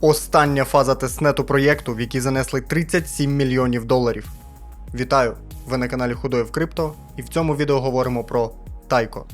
Остання фаза тестнету проєкту, в який занесли 37 мільйонів доларів. Вітаю! Ви на каналі Худой в Крипто, і в цьому відео говоримо про Тайко.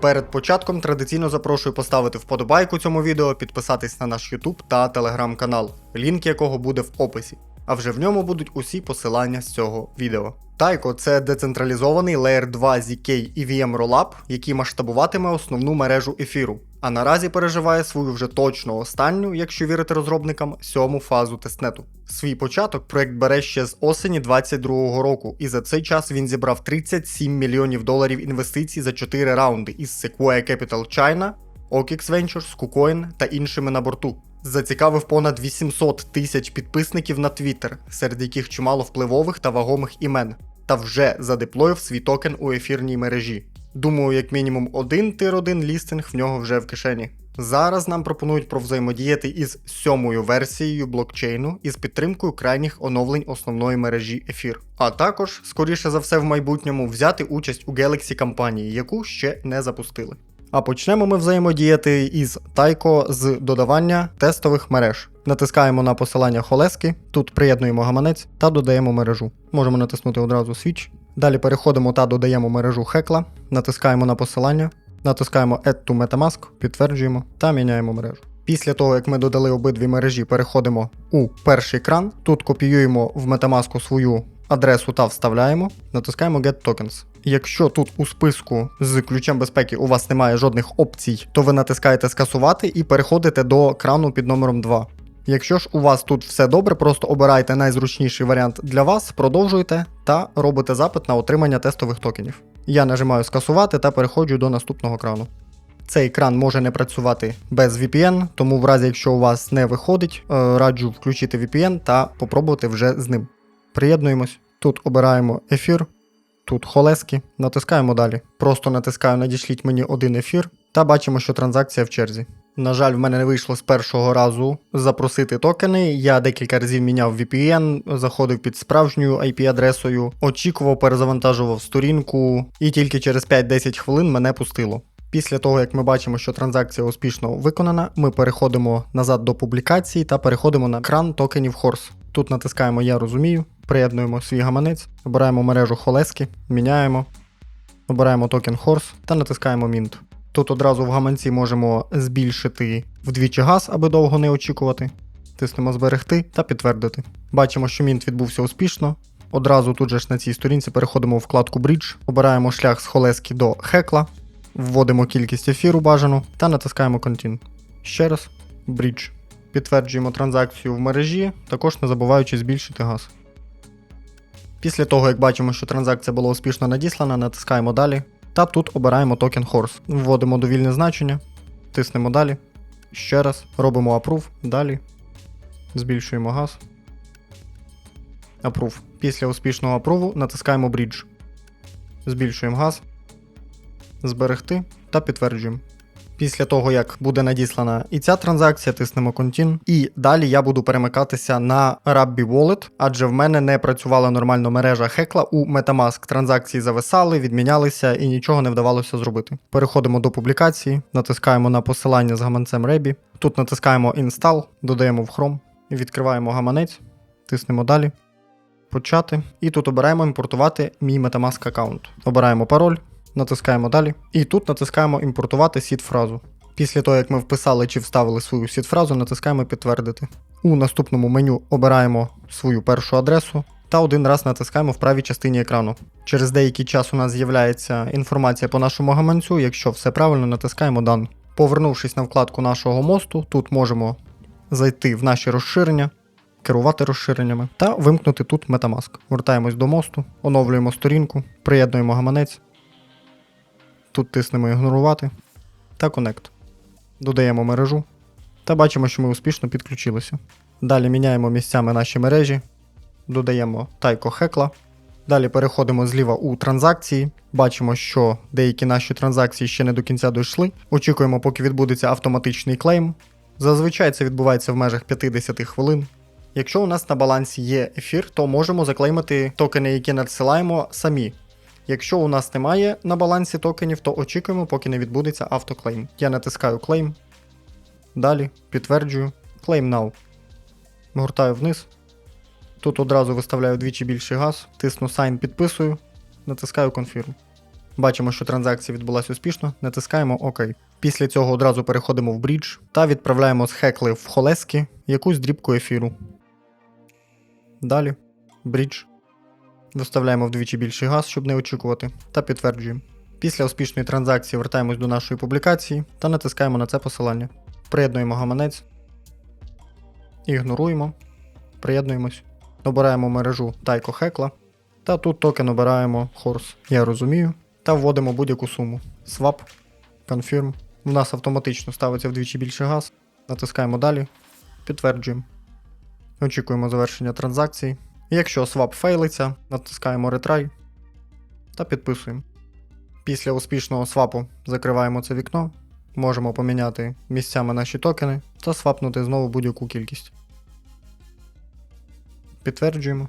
Перед початком традиційно запрошую поставити вподобайку цьому відео, підписатись на наш YouTube та Telegram канал, лінк якого буде в описі. А вже в ньому будуть усі посилання з цього відео. Тайко це децентралізований Layer 2 ZK EVM Rollup, який масштабуватиме основну мережу ефіру. А наразі переживає свою вже точно останню, якщо вірити розробникам, сьому фазу тестнету. Свій початок проект бере ще з осені 22-го року, і за цей час він зібрав 37 мільйонів доларів інвестицій за 4 раунди із Sequoia Capital China, OKX Ventures, KuCoin та іншими на борту. Зацікавив понад 800 тисяч підписників на Twitter, серед яких чимало впливових та вагомих імен, та вже задеплоїв свій токен у ефірній мережі. Думаю, як мінімум один тир 1 лістинг в нього вже в кишені. Зараз нам пропонують провзаємодіяти із сьомою версією блокчейну із підтримкою крайніх оновлень основної мережі ефір. А також, скоріше за все, в майбутньому взяти участь у Galaxy кампанії, яку ще не запустили. А почнемо ми взаємодіяти із Тайко з додавання тестових мереж. Натискаємо на посилання Холески, тут приєднуємо гаманець та додаємо мережу. Можемо натиснути одразу Switch. Далі переходимо та додаємо мережу Хекла, натискаємо на посилання, натискаємо Add to Metamask, підтверджуємо та міняємо мережу. Після того, як ми додали обидві мережі, переходимо у перший кран. Тут копіюємо в Metamask свою адресу та вставляємо, натискаємо Get Tokens. Якщо тут у списку з ключем безпеки у вас немає жодних опцій, то ви натискаєте скасувати і переходите до крану під номером 2. Якщо ж у вас тут все добре, просто обирайте найзручніший варіант для вас, продовжуйте та робите запит на отримання тестових токенів. Я нажимаю скасувати та переходжу до наступного крану. Цей кран може не працювати без VPN, тому в разі, якщо у вас не виходить, е, раджу включити VPN та попробувати вже з ним. Приєднуємось. Тут обираємо ефір, тут холески, натискаємо далі. Просто натискаю надішліть мені один ефір та бачимо, що транзакція в черзі. На жаль, в мене не вийшло з першого разу запросити токени. Я декілька разів міняв VPN, заходив під справжньою IP-адресою, очікував, перезавантажував сторінку, і тільки через 5-10 хвилин мене пустило. Після того, як ми бачимо, що транзакція успішно виконана, ми переходимо назад до публікації та переходимо на кран токенів Horse. Тут натискаємо Я розумію, приєднуємо свій гаманець, обираємо мережу Холески, міняємо, обираємо токен Horse та натискаємо Mint. Тут одразу в гаманці можемо збільшити вдвічі газ, аби довго не очікувати. Тиснемо зберегти та підтвердити. Бачимо, що мінт відбувся успішно. Одразу тут же ж на цій сторінці переходимо у вкладку Bridge, обираємо шлях з Холески до Хекла, вводимо кількість ефіру бажану та натискаємо Continue. Ще раз, Bridge. Підтверджуємо транзакцію в мережі, також не забуваючи збільшити газ. Після того, як бачимо, що транзакція була успішно надіслана, натискаємо далі. Та тут обираємо токен Horse. Вводимо довільне значення, тиснемо далі. Ще раз, робимо Approve, далі. Збільшуємо газ. Approve. Після успішного апруву натискаємо Bridge. Збільшуємо газ. Зберегти та підтверджуємо. Після того, як буде надіслана і ця транзакція, тиснемо Continue. І далі я буду перемикатися на Rabbi Wallet, адже в мене не працювала нормально мережа Хекла у Metamask. Транзакції зависали, відмінялися і нічого не вдавалося зробити. Переходимо до публікації, натискаємо на посилання з гаманцем Rebі. Тут натискаємо Install, додаємо в Chrome, відкриваємо гаманець, тиснемо далі. Почати. І тут обираємо імпортувати мій Metamask аккаунт. Обираємо пароль натискаємо далі. І тут натискаємо імпортувати сід-фразу. Після того, як ми вписали чи вставили свою сід-фразу, натискаємо підтвердити. У наступному меню обираємо свою першу адресу та один раз натискаємо в правій частині екрану. Через деякий час у нас з'являється інформація по нашому гаманцю. Якщо все правильно, натискаємо Done. Повернувшись на вкладку нашого мосту, тут можемо зайти в наші розширення. Керувати розширеннями та вимкнути тут Metamask. Вертаємось до мосту, оновлюємо сторінку, приєднуємо гаманець. Тут тиснемо ігнорувати та Connect. Додаємо мережу та бачимо, що ми успішно підключилися. Далі міняємо місцями наші мережі, додаємо Тайко Хекла. Далі переходимо зліва у транзакції. Бачимо, що деякі наші транзакції ще не до кінця дійшли. Очікуємо, поки відбудеться автоматичний клейм. Зазвичай це відбувається в межах 50 хвилин. Якщо у нас на балансі є ефір, то можемо заклеймити токени, які надсилаємо самі. Якщо у нас немає на балансі токенів, то очікуємо, поки не відбудеться автоклейм. Я натискаю Claim. Далі підтверджую Claim Now. Гуртаю вниз. Тут одразу виставляю вдвічі більший газ, тисну Sign, підписую, натискаю Confirm. Бачимо, що транзакція відбулася успішно, натискаємо ОК. Після цього одразу переходимо в брідж та відправляємо з хекли в холески якусь дрібку ефіру. Далі брідж. Виставляємо вдвічі більший газ, щоб не очікувати, та підтверджуємо. Після успішної транзакції вертаємось до нашої публікації та натискаємо на це посилання. Приєднуємо гаманець. Ігноруємо. Приєднуємось. Обираємо мережу Тайко Хекла. Та тут токен обираємо Horse. Я розумію. Та вводимо будь-яку суму. Swap, Confirm. У нас автоматично ставиться вдвічі більший газ. Натискаємо далі. Підтверджуємо. Очікуємо завершення транзакції. Якщо swap фейлиться, натискаємо Retry та підписуємо. Після успішного свапу закриваємо це вікно, можемо поміняти місцями наші токени та свапнути знову будь-яку кількість. Підтверджуємо.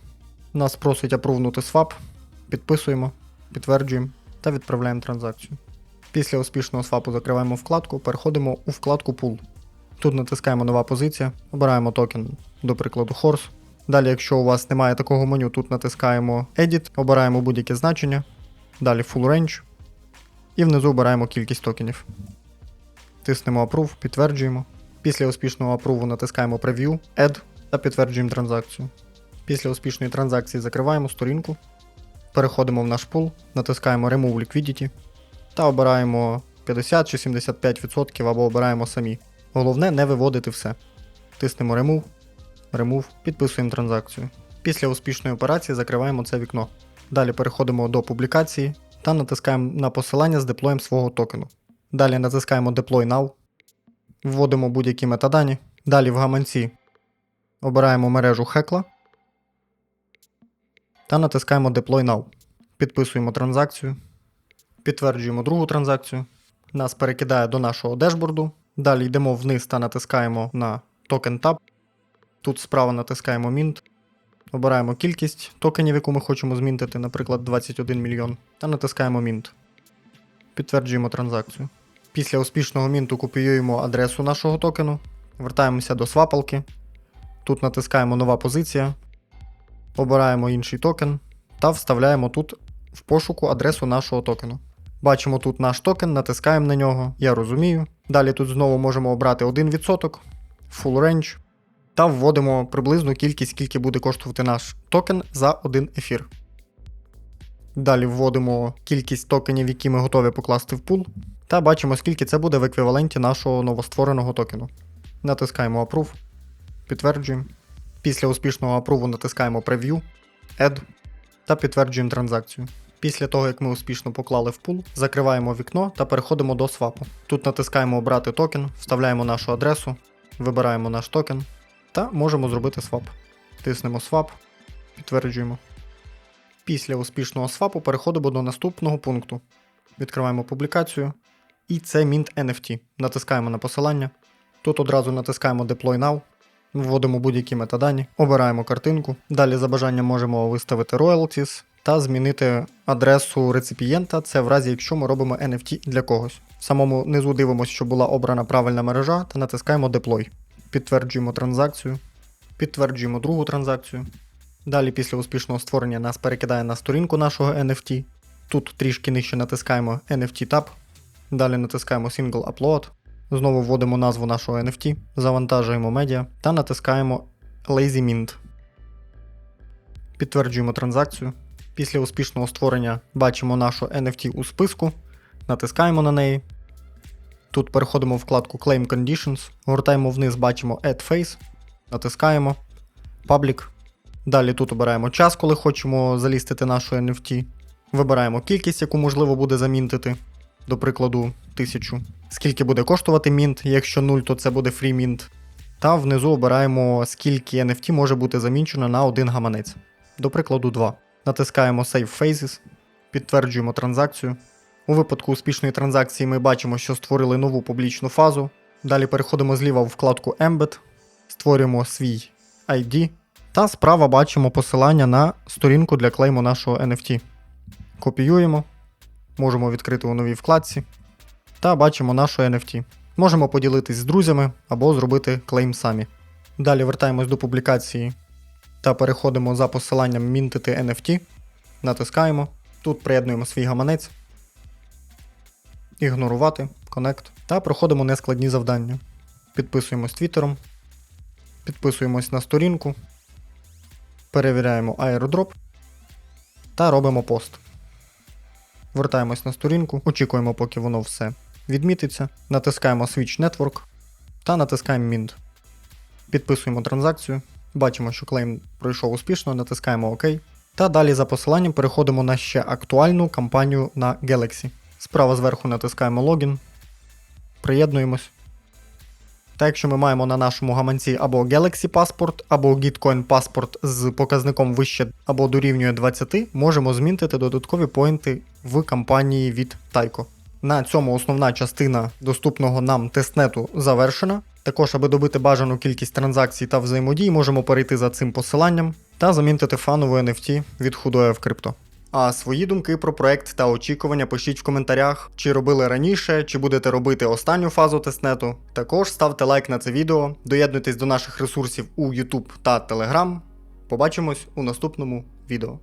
Нас просить апрувнути свап, підписуємо, підтверджуємо та відправляємо транзакцію. Після успішного свапу закриваємо вкладку, переходимо у вкладку Pool. Тут натискаємо нова позиція, обираємо токен, до прикладу Horse. Далі, якщо у вас немає такого меню, тут натискаємо Edit, обираємо будь-яке значення, далі Full Range і внизу обираємо кількість токенів. Тиснемо Approve, підтверджуємо. Після успішного апруву натискаємо Preview, Add та підтверджуємо транзакцію. Після успішної транзакції закриваємо сторінку, переходимо в наш пул, натискаємо Remove Liquidity та обираємо 50 чи 75% або обираємо самі. Головне не виводити все. Тиснемо Remove, Remove, підписуємо транзакцію. Після успішної операції закриваємо це вікно. Далі переходимо до публікації та натискаємо на посилання з деплоєм свого токену. Далі натискаємо Deploy Now, вводимо будь-які метадані. Далі в гаманці обираємо мережу Хекла та натискаємо Deploy Now. Підписуємо транзакцію, підтверджуємо другу транзакцію. Нас перекидає до нашого дешборду. Далі йдемо вниз та натискаємо на Token Tab. Тут справа натискаємо Mint. Обираємо кількість токенів, яку ми хочемо змінтити, наприклад, 21 мільйон, та натискаємо Mint. Підтверджуємо транзакцію. Після успішного мінту копіюємо адресу нашого токену, вертаємося до свапалки. Тут натискаємо нова позиція, обираємо інший токен та вставляємо тут в пошуку адресу нашого токену. Бачимо тут наш токен, натискаємо на нього, я розумію. Далі тут знову можемо обрати 1%, Full Range та вводимо приблизну кількість, скільки буде коштувати наш токен за один ефір. Далі вводимо кількість токенів, які ми готові покласти в пул, та бачимо, скільки це буде в еквіваленті нашого новоствореного токену. Натискаємо Approve, підтверджуємо. Після успішного апруву натискаємо Preview, Add та підтверджуємо транзакцію. Після того, як ми успішно поклали в пул, закриваємо вікно та переходимо до свапу. Тут натискаємо Обрати токен, вставляємо нашу адресу, вибираємо наш токен та можемо зробити свап. Тиснемо Swap, підтверджуємо. Після успішного свапу переходимо до наступного пункту. Відкриваємо публікацію. І це Mint NFT. Натискаємо на посилання. Тут одразу натискаємо Deploy Now, вводимо будь-які метадані, обираємо картинку. Далі за бажанням можемо виставити royalties та змінити адресу реципієнта. Це в разі, якщо ми робимо NFT для когось. В самому низу дивимося, що була обрана правильна мережа, та натискаємо Deploy. Підтверджуємо транзакцію. Підтверджуємо другу транзакцію. Далі, після успішного створення, нас перекидає на сторінку нашого NFT. Тут трішки нижче натискаємо NFT Tab. Далі натискаємо Single Upload. Знову вводимо назву нашого NFT, завантажуємо медіа та натискаємо Lazy Mint. Підтверджуємо транзакцію. Після успішного створення бачимо нашу NFT у списку, натискаємо на неї. Тут переходимо в вкладку Claim Conditions, гортаємо вниз, бачимо Add Face, натискаємо Public. Далі тут обираємо час, коли хочемо залістити нашу NFT. Вибираємо кількість, яку можливо буде замінтити, до прикладу, 1000. Скільки буде коштувати мінт, якщо 0, то це буде free mint. Та внизу обираємо, скільки NFT може бути замінчено на один гаманець. До прикладу, 2. Натискаємо Save Phases, підтверджуємо транзакцію. У випадку успішної транзакції ми бачимо, що створили нову публічну фазу. Далі переходимо зліва в вкладку Embed, створюємо свій ID та справа бачимо посилання на сторінку для клейму нашого NFT. Копіюємо, можемо відкрити у новій вкладці та бачимо нашу NFT. Можемо поділитись з друзями або зробити клейм самі. Далі вертаємось до публікації та переходимо за посиланням мінтити NFT, натискаємо. Тут приєднуємо свій гаманець, ігнорувати, Connect та проходимо нескладні завдання. Підписуємось твіттером, підписуємось на сторінку, перевіряємо airdrop та робимо пост. Вертаємось на сторінку, очікуємо, поки воно все відмітиться, натискаємо Switch Network та натискаємо Mint. Підписуємо транзакцію, бачимо, що клейм пройшов успішно, натискаємо ОК. Та далі за посиланням переходимо на ще актуальну кампанію на Galaxy. Справа зверху натискаємо логін, приєднуємось. Та якщо ми маємо на нашому гаманці або Galaxy паспорт, або Gitcoin паспорт з показником вище або дорівнює 20, можемо змінити додаткові поінти в кампанії від Taiko. На цьому основна частина доступного нам тестнету завершена. Також, аби добити бажану кількість транзакцій та взаємодій, можемо перейти за цим посиланням та замінтити фанову NFT від худоя в крипто. А свої думки про проект та очікування пишіть в коментарях, чи робили раніше, чи будете робити останню фазу тестнету. Також ставте лайк на це відео, доєднуйтесь до наших ресурсів у YouTube та Telegram. Побачимось у наступному відео.